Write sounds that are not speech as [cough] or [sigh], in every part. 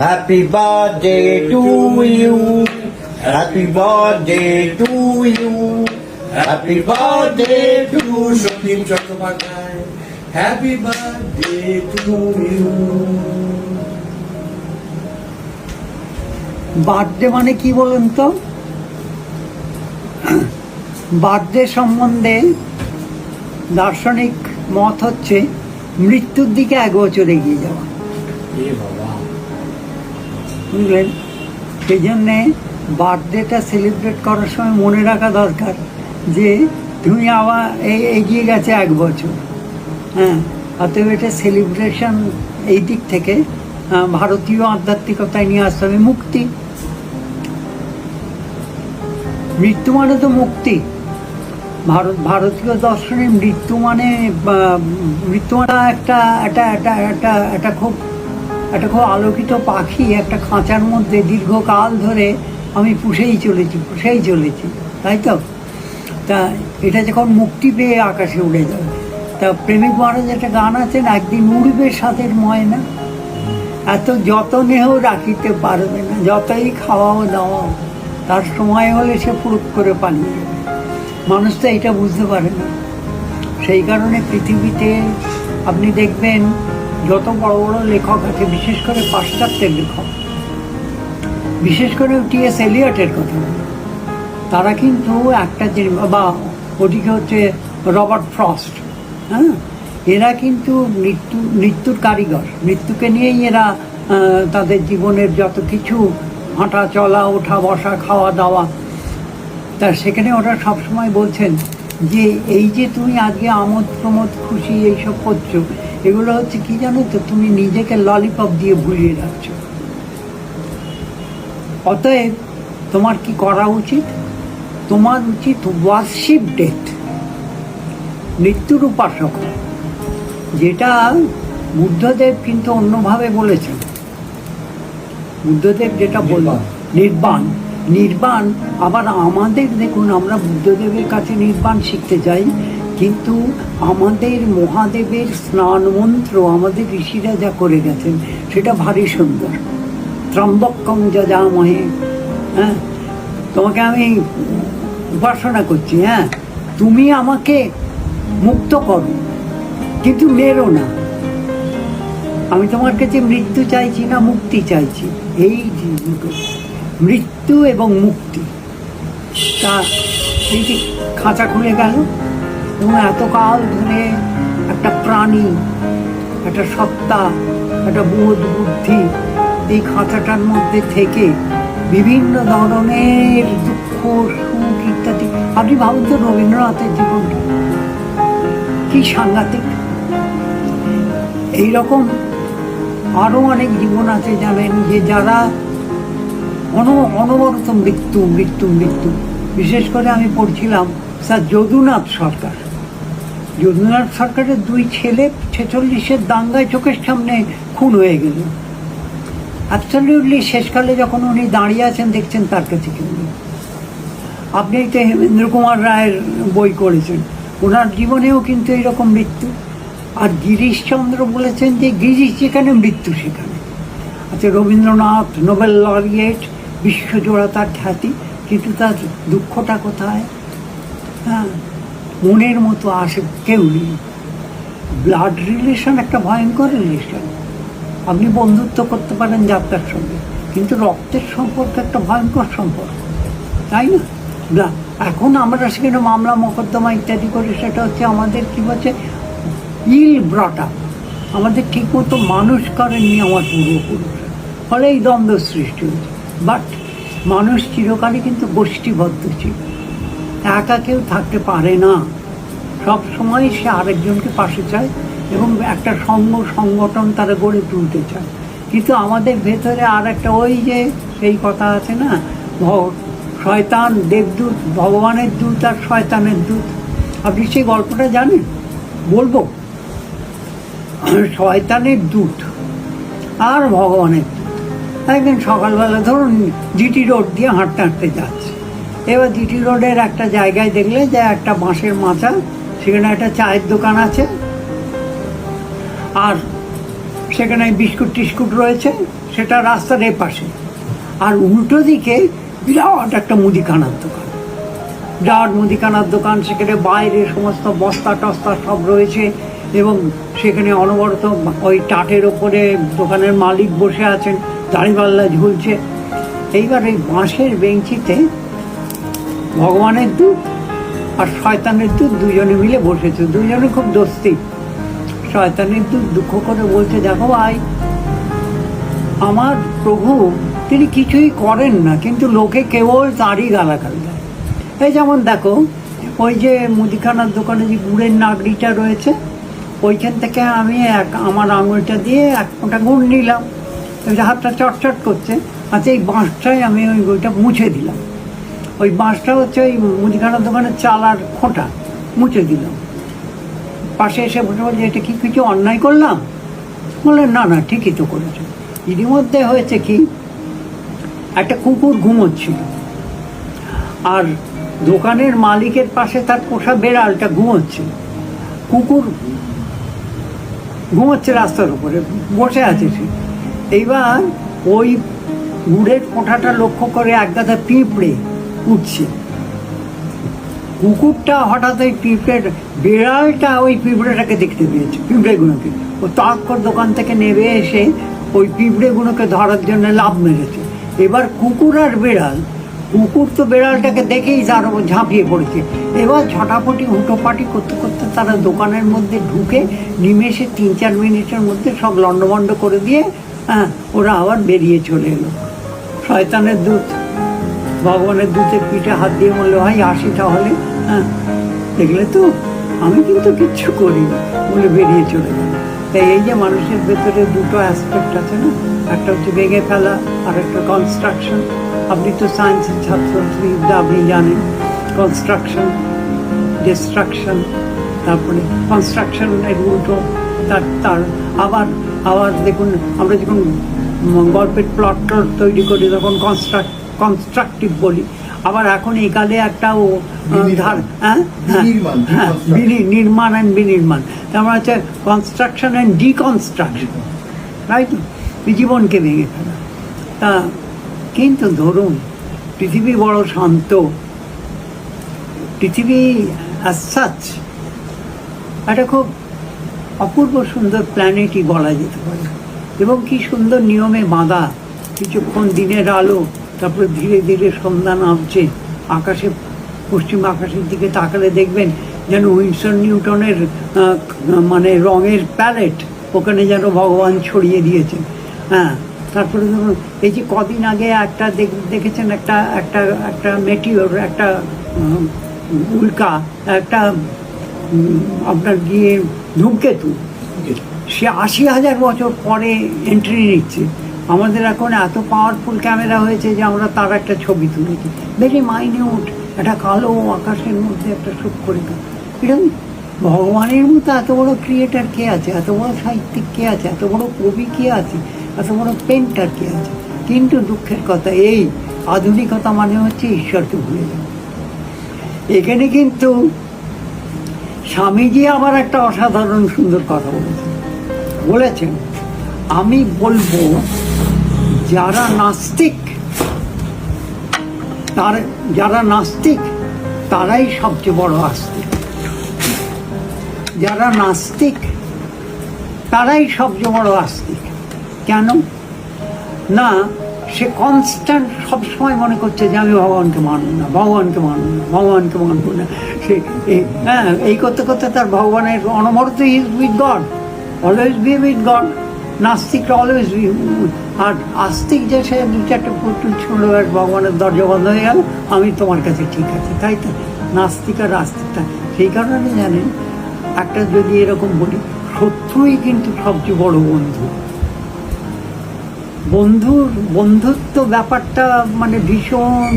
Happy birthday to you. Happy birthday to you. Happy birthday to Satim Chattopadhyay happy birthday to you birthday মানে কি বলুন তো? Birthday সম্বন্ধে দার্শনিক মত হচ্ছে মৃত্যুর দিকে এক বছর এগিয়ে যাওয়া। বাবা। বুঝলেন সেই জন্যে বার্থডেটা সেলিব্রেট করার সময় মনে রাখা দরকার যে তুমি আবার এই এগিয়ে গেছে এক বছর। হ্যাঁ অতএব এটা সেলিব্রেশন এই দিক থেকে ভারতীয় আধ্যাত্মিকতায় নিয়ে আসতে হবে। মুক্তি। মৃত্যু মানে তো মুক্তি। ভারত, ভারতীয় দর্শনে মৃত্যু মানে মৃত্যু মানে একটা একটা একটা একটা একটা খুব একটা খুব আলোকিত পাখি, একটা খাঁচার মধ্যে দীর্ঘকাল ধরে আমি পুষেই চলেছি পুষেই চলেছি, তাই তো? তা এটা যখন মুক্তি পেয়ে আকাশে উড়ে যাবে তা প্রেমিক মহারাজ একটা গান আছেন, একদিন উড়বে সাথের ময়না, এত যতনেও রাখিতে পারবে না, যতই খাওয়াও দাওয়াও, তার সময় হলে সে ফুরুক করে পালিয়ে যাবে। মানুষ তো এটা বুঝতে পারে না। সেই কারণে পৃথিবীতে আপনি দেখবেন যত বড় বড় লেখক আছে, বিশেষ করে পাশ্চাত্যের লেখক, বিশেষ করে টিএস এলিয়টের কথা তারা কিন্তু একটা জিনিস, বা ওদিকে হচ্ছে রবার্ট ফ্রস্ট হ্যাঁ? এরা কিন্তু মৃত্যু, মৃত্যুর কারিগর। মৃত্যুকে নিয়েই এরা তাদের জীবনের যত কিছু, হাঁটা চলা, ওঠা বসা, খাওয়া দাওয়া, তা সেখানে ওরা সবসময় বলছেন যে, এই যে তুমি আজকে আমোদ প্রমোদ খুশি এইসব করছ এগুলো হচ্ছে কি জানো তো তুমি নিজেকে ললিপপ দিয়ে ভুলিয়ে রাখছো। অতএব তোমার কি করা উচিত? তোমার উচিত ওয়ার্শিপ ডেথ মৃত্যুর উপাসক যেটা বুদ্ধদেব কিন্তু অন্যভাবে বলেছেন। বুদ্ধদেব যেটা বললেন নির্বাণ। নির্বাণ। আবার আমাদের দেখুন আমরা বুদ্ধদেবের কাছে নির্বাণ শিখতে চাই কিন্তু আমাদের মহাদেবের স্নান মন্ত্র আমাদের ঋষিরা যা করে গেছেন, সেটা ভারী সুন্দর। ত্রম্বকম যজামহে হ্যাঁ? তোমাকে আমি উপাসনা করছি হ্যাঁ? তুমি আমাকে মুক্ত করো, কিন্তু মেরো না। আমি তোমার কাছে মৃত্যু চাইছি না, মুক্তি চাইছি। এই মৃত্যু এবং মুক্তি। তা যে খাঁচা খুলে গেল। এবং এতকাল ধরে একটা প্রাণী, একটা সত্তা, একটা বোধ বুদ্ধি এই খাঁচাটার মধ্যে থেকে বিভিন্ন ধরনের দুঃখ, সুখ ইত্যাদি। আপনি ভাবুন তো রবীন্দ্রনাথের জীবনটা। কি সাংঘাতিক। এইরকম আরও অনেক জীবন আছে জানেন যে যারা অন, অনবরত মৃত্যু মৃত্যু মৃত্যু। বিশেষ করে আমি পড়ছিলাম স্যার যদুনাথ সরকার। যদুনাথ সরকারের দুই ছেলে ছেচল্লিশের দাঙ্গায় চোখের সামনে খুন হয়ে গেল। অ্যাবসলিউটলি শেষকালে যখন উনি দাঁড়িয়ে আছেন, দেখছেন তার কাছে কেউ নেই। আপনি তো হেমেন্দ্র কুমার রায়ের বই করেছেন। ওনার জীবনেও কিন্তু এরকম মৃত্যু। আর গিরিশচন্দ্র বলেছেন যে গিরিশ যেখানে, মৃত্যু সেখানে। আচ্ছা রবীন্দ্রনাথ নোবেল লরিয়েট, বিশ্বজোড়া তার খ্যাতি, কিন্তু তার দুঃখটা কোথায়? হ্যাঁ মনের মতো আসে, কেউ নেই। ব্লাড রিলেশন একটা ভয়ঙ্কর রিলেশন আপনি বন্ধুত্ব করতে পারেন যাত্রার সঙ্গে, কিন্তু রক্তের সম্পর্ক একটা ভয়ঙ্কর সম্পর্ক, তাই না? এখন আমরা সেখানে মামলা, মোকদ্দমা ইত্যাদি করি, সেটা হচ্ছে আমাদের কী বলছে ইল ব্রটা আমাদের ঠিকমতো মানুষ করেননি আমার পূর্বপুরুষ, ফলে এই দ্বন্দ্ব সৃষ্টি হয়েছে। বাট মানুষ চিরকালই কিন্তু গোষ্ঠীবদ্ধ ছিল। একা কেউ থাকতে পারে না। সব সময় সে আরেকজনকে পাশে চায় এবং একটা সঙ্গ সংগঠন তারা গড়ে তুলতে চায়। কিন্তু আমাদের ভেতরে আর একটা ওই যে সেই কথা আছে না শয়তান দেবদূত, ভগবানের দূত আর শয়তানের দূত। আপনি সেই গল্পটা জানেন? বলব? শয়তানের দূত আর ভগবানের একদিন সকালবেলা ধরুন জিটি রোড দিয়ে হাঁটতে হাঁটতে যাচ্ছে। এবার জিটি রোডের একটা জায়গায় দেখলে যে একটা বাঁশের মাচা, সেখানে একটা চায়ের দোকান আছে। আর সেখানে বিস্কুট টিস্কুট রয়েছে, সেটা রাস্তার এপাশে। আর উল্টো দিকে বিরাট একটা মুদিখানার দোকান। বিরাট মুদিখানার দোকান, সেখানে বাইরে সমস্ত বস্তা টস্তা সব রয়েছে এবং সেখানে অনবরত ওই টাটের ওপরে দোকানের মালিক বসে আছেন দাড়িপাল্লা ঝুলছে। এইবার এই বাঁশের বেঞ্চিতে ভগবানের দুধ আর শয়তানের দুধ দুজনে মিলে বসেছে। দুজনে খুব দোস্তি। শয়তানের দুধ দুঃখ করে বলছে, দেখো ভাই, আমার প্রভু, তিনি কিছুই করেন না, কিন্তু লোকে কেবল তারই গালাগাল দেয়। এই যেমন দেখো, ওই যে মুদিখানার দোকানে যে গুড়ের নাগরিটা রয়েছে, ওইখান থেকে আমি এক, আমার আঙুলটা দিয়ে এক ফোঁটা গুড় নিলাম। হাতটা চটচট করছে আচ্ছা এই বাঁশটাই আমি ওই গুড়টা মুছে দিলাম। ওই বাঁশটা হচ্ছে ওই মুদিখানার দোকানের চালার খোঁটা, মুছে দিলাম পাশে এসে বসে বলছে, এটা কি কিছু অন্যায় করলাম? বললেন না না, ঠিকই তো করেছ। ইতিমধ্যে হয়েছে কি, একটা কুকুর ঘুমোচ্ছিল। আর দোকানের মালিকের পাশে তার পোষা বেড়ালটা ঘুমোচ্ছে কুকুর ঘুমোচ্ছে রাস্তার উপরে, বসে আছে সে। এইবার ওই গুড়ের কোঠাটা লক্ষ্য করে এক গাদা পিঁপড়ে উঠছে কুকুরটা হঠাৎ ওই পিঁপড়ের বিড়ালটা ওই পিঁপড়েটাকে দেখতে পেয়েছে, পিঁপড়েগুলোকে। ও তাৎপর দোকান থেকে নেমে এসে ওই পিঁপড়েগুলোকে ধরার জন্য লাভ মেরেছে। এবার কুকুর আর বিড়াল, কুকুর তো বিড়ালটাকে দেখেই তার ঝাঁপিয়ে পড়েছে। এবার ঝটাপটি হুটোপাটি করতে করতে তারা দোকানের মধ্যে ঢুকে নিমেষে তিন চার মিনিটের মধ্যে সব লণ্ডভণ্ড করে দিয়ে হ্যাঁ ওরা আবার বেরিয়ে চলে এলো। শয়তানের দুধ ভগবানের দুধের পিঠে হাত দিয়ে বলল, ভাই, আসি তাহলে। হ্যাঁ। দেখলে তো, আমি কিন্তু কিচ্ছু করিনি বলে বেরিয়ে চলে গেল। তাই এই যে মানুষের ভেতরে দুটো অ্যাসপেক্ট আছে না, একটা হচ্ছে ভেঙে ফেলা, আর একটা কনস্ট্রাকশন আপনি তো সায়েন্সের ছাত্র, আপনি জানেন। কনস্ট্রাকশন ডিস্ট্রাকশন তারপরে কনস্ট্রাকশন এর উল্টো, তার তার আবার আবার দেখুন, আমরা যখন গল্পের প্লট টট তৈরি করি, তখন কনস্ট্রাক্ট কনস্ট্রাকটিভ বলি। আবার এখন একালে একটা ও ধার হ্যাঁ? হ্যাঁ, হ্যাঁ নির্মাণ অ্যান্ড বিনির্মাণ। তার মানে হচ্ছে কনস্ট্রাকশন অ্যান্ড ডিকনস্ট্রাকশন রাইট জীবনকে ভেঙে ফেলা। তা কিন্তু ধরুন পৃথিবী বড় শান্ত। পৃথিবী সাচ একটা খুব অপূর্ব সুন্দর প্ল্যানেটই বলা যেতে পারে। এবং কি সুন্দর নিয়মে বাঁধা কিছুক্ষণ দিনের আলো তারপরে ধীরে ধীরে সন্ধ্যা নামছে। আকাশে পশ্চিম আকাশের দিকে তাকালে দেখবেন যেন উইনসন নিউটনের মানে রঙের প্যালেট ওখানে যেন ভগবান ছড়িয়ে দিয়েছেন হ্যাঁ তারপরে ধরুন এই যে কদিন আগে একটা দেখ- দেখেছেন একটা একটা একটা মেটিওর একটা উল্কা একটা আপনার গিয়ে ধূমকেতু সে আশি হাজার বছর পরে এন্ট্রি নিচ্ছে। আমাদের এখন এত পাওয়ারফুল ক্যামেরা হয়েছে যে আমরা তার একটা ছবি তুলেছি। ভেরি মাইনিউট একটা কালো আকাশের মধ্যে একটা সূক্ষ্ম রেখা এরকম ভগবানের মতো এত বড় ক্রিয়েটার কে আছে, এত বড় সাহিত্যিক কে আছে, এত বড় কবি কে আছে, এত বড় পেন্টার কে আছে। কিন্তু দুঃখের কথা এই, আধুনিকতা মানে হচ্ছে ঈশ্বরকে ভুলে যাওয়া। এখানে কিন্তু স্বামীজি আবার একটা অসাধারণ সুন্দর কথা বলেছেন। বলেছেন, আমি বলব যারা নাস্তিক, তার, যারা নাস্তিক, তারাই সবচেয়ে বড় আস্তিক। যারা নাস্তিক, তারাই সবচেয়ে বড় আস্তিক। কেন? না, সে কনস্ট্যান্ট সবসময় মনে করছে যে আমি ভগবানকে মানব না, ভগবানকে মানব না, ভগবানকে মানব না। সে হ্যাঁ এই করতে করতে তার ভগবানের অনবরত is with God always be with God নাস্তিকটা always be আর আস্তিক যে সে দু চারটে পুতুল ছুঁড়ো আর ভগবানের দরজা বন্ধ হয়ে গেল, আমি তোমার কাছে ঠিক আছে, তাই তো? নাস্তিক আর আস্তিকটা সেই কারণে জানেন, একটা যদি এরকম বলি, শত্রুই কিন্তু সবচেয়ে বড় বন্ধু। বন্ধুর বন্ধুত্ব ব্যাপারটা মানে ভীষণ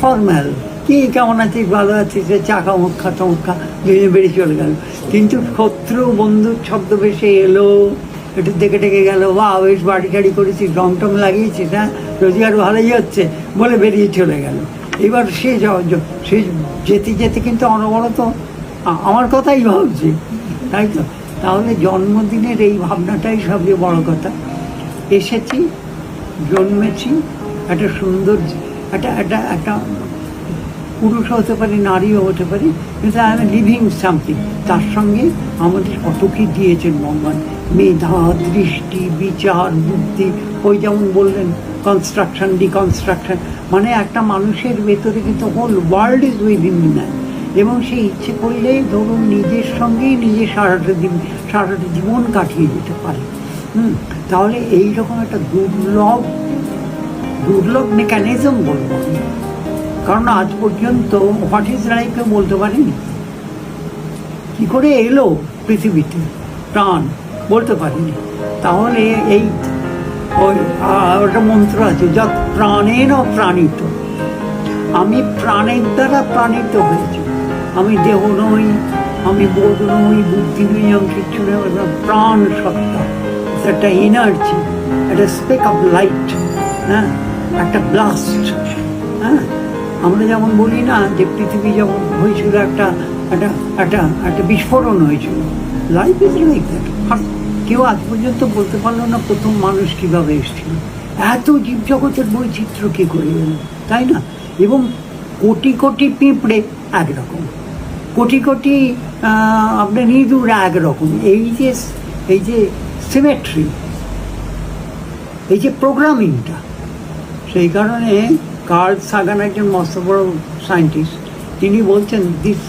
ফর্ম্যাল কি কেমন আছিস ভালো আছিস যে চাকা মুখা চমকা বেরিয়ে বেরিয়ে চলে গেল। কিন্তু শত্রু বন্ধুর ছদ্মবেশে এলো একটু দেখে টেকে গেল বা বেশ বাড়ি টাড়ি করেছিস টং লাগিয়েছিস হ্যাঁ? রোজগার ভালোই হচ্ছে। বলে বেরিয়ে চলে গেল। এবার সে সে যেতে যেতে কিন্তু অনবরত আমার কথাই ভাবছি, তাই তো? তাহলে জন্মদিনের এই ভাবনাটাই সবচেয়ে বড় কথা। এসেছি, জন্মেছি, একটা সুন্দর, একটা একটা একটা পুরুষ হতে পারি, নারীও হতে পারি, কিন্তু আই এম লিভিং সামথিং তার সঙ্গে আমাদের কত কি দিয়েছেন ভগবান। মেধা, দৃষ্টি, বিচার, বুদ্ধি, ওই যেমন বললেন কনস্ট্রাকশন ডিকনস্ট্রাকশন মানে একটা মানুষের ভেতরে কিন্তু whole world is within man এবং সে ইচ্ছে করলেই ধরুন নিজের সঙ্গেই নিজে সারাটা দিন, সারাটা জীবন কাটিয়ে দিতে পারে। হুম, তাহলে এইরকম একটা দুর্লভ দুর্লভ মেকানিজম বলব কারণ আজ পর্যন্ত হোয়াট ইজ লাইফে বলতে পারিনি? কি করে এলো পৃথিবীতে? প্রাণ। বলতে পারিনি। তাহলে এই ওই একটা মন্ত্র আছে যত প্রাণের প্রাণিত। আমি প্রাণের দ্বারা প্রাণিত হয়েছি। আমি দেহ নই, আমি বোধ নই, বুদ্ধি নই, আমি কিচ্ছু নই প্রাণ সত্তা। একটা এনার্জি একটা স্পেক অফ লাইট হ্যাঁ? একটা ব্লাস্ট হ্যাঁ? আমরা যেমন বলি না যে পৃথিবী যেমন হয়েছিল একটা একটা একটা একটা বিস্ফোরণ হয়েছিল। লাইফ ইজ লাইক দ্যাট কেউ আজ পর্যন্ত বলতে পারল না প্রথম মানুষ কীভাবে এসেছিল। এত জীবজগতের বৈচিত্র্য কী করে তাই না? এবং কোটি কোটি পিঁপড়ে একরকম। কোটি কোটি আপনার ইঁদুর একরকম। এই যে এই যে সিমেট্রি এই যে প্রোগ্রামিংটা সেই কারণে কার্ল সাগান একজন মস্ত বড় সায়েন্টিস্ট তিনি বলছেন this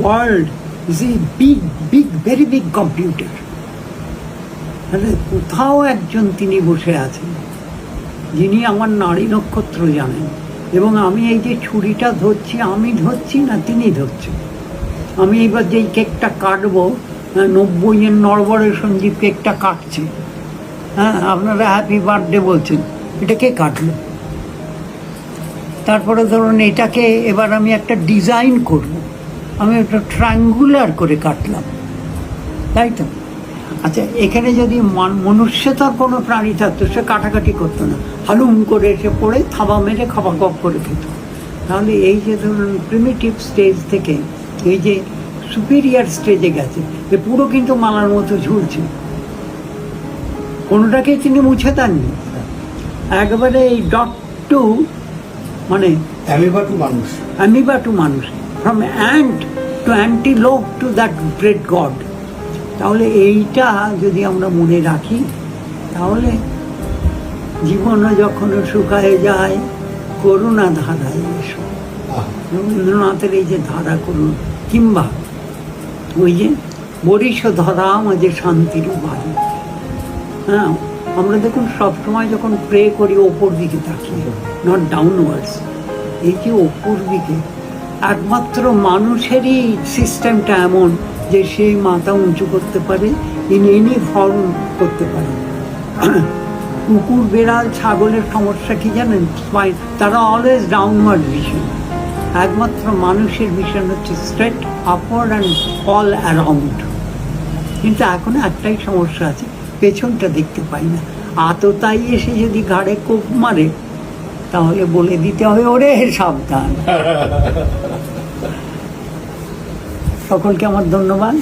world is a big big very big computer তাহলে কোথাও একজন তিনি বসে আছেন যিনি আমার নারী নক্ষত্র জানেন এবং আমি এই যে ছুরিটা ধরছি আমি ধরছি না তিনি ধরছেন? আমি এবার যেই কেকটা কাটবো আহ, নব্বইয়ের নরবরে সঞ্জীব কেকটা কাটছে হ্যাঁ আপনারা হ্যাপি বার্থডে বলছেন এটা কে কাটলো? তারপরে ধরুন এটাকে এবার আমি একটা ডিজাইন করব আমি একটা ট্রায়াঙ্গুলার করে কাটলাম তাই তো? আচ্ছা এখানে যদি মান- মনুষ্যতার কোনো প্রাণী থাকতো সে কাটাকাটি করতো না। হালুম করে এসে পড়ে থাবা মেরে খাবা গপ করে খেত। তাহলে এই যে ধরুন প্রিমিটিভ স্টেজ থেকে এই যে সুপিরিয়ার স্টেজে গেছে এ পুরো কিন্তু মালার মতো ঝুলছে। কোনোটাকে তিনি মুছে দেননি। একবারে এই ডট টু মানে অ্যামিবা টু মানুষ। to মানুষ। From ant to anti antelope to that great God তাহলে এইটা যদি আমরা মনে রাখি তাহলে জীবনও যখন শুকায় যায় করুণা ধারায় এসো। রবীন্দ্রনাথের এই যে ধারা করুন কিংবা ওই যে বরিশ ধরা মাঝে শান্তির বাড়ি হ্যাঁ আমরা দেখুন সবসময় যখন প্রে করি ওপর দিকে তাকিয়ে নট ডাউনওয়ার্ডস এই যে ওপর দিকে একমাত্র মানুষেরই সিস্টেমটা এমন যে সেই মাথা উঁচু করতে পারে ইন এনি ফর্ম করতে পারে কুকুর বেড়াল ছাগলের সমস্যা কি জানেন? Spine, তারা অলওয়েজ ডাউনওয়ার্ড ভিশন একমাত্র মানুষের ভিশন হচ্ছে straight upward and all around কিন্তু এখন একটাই সমস্যা আছে পেছনটা দেখতে পাই না। আততাই এসে যদি ঘাড়ে কোপ মারে তাহলে বলে দিতে হবে ওরে সাবধান। [laughs] সকলকে আমার ধন্যবাদ।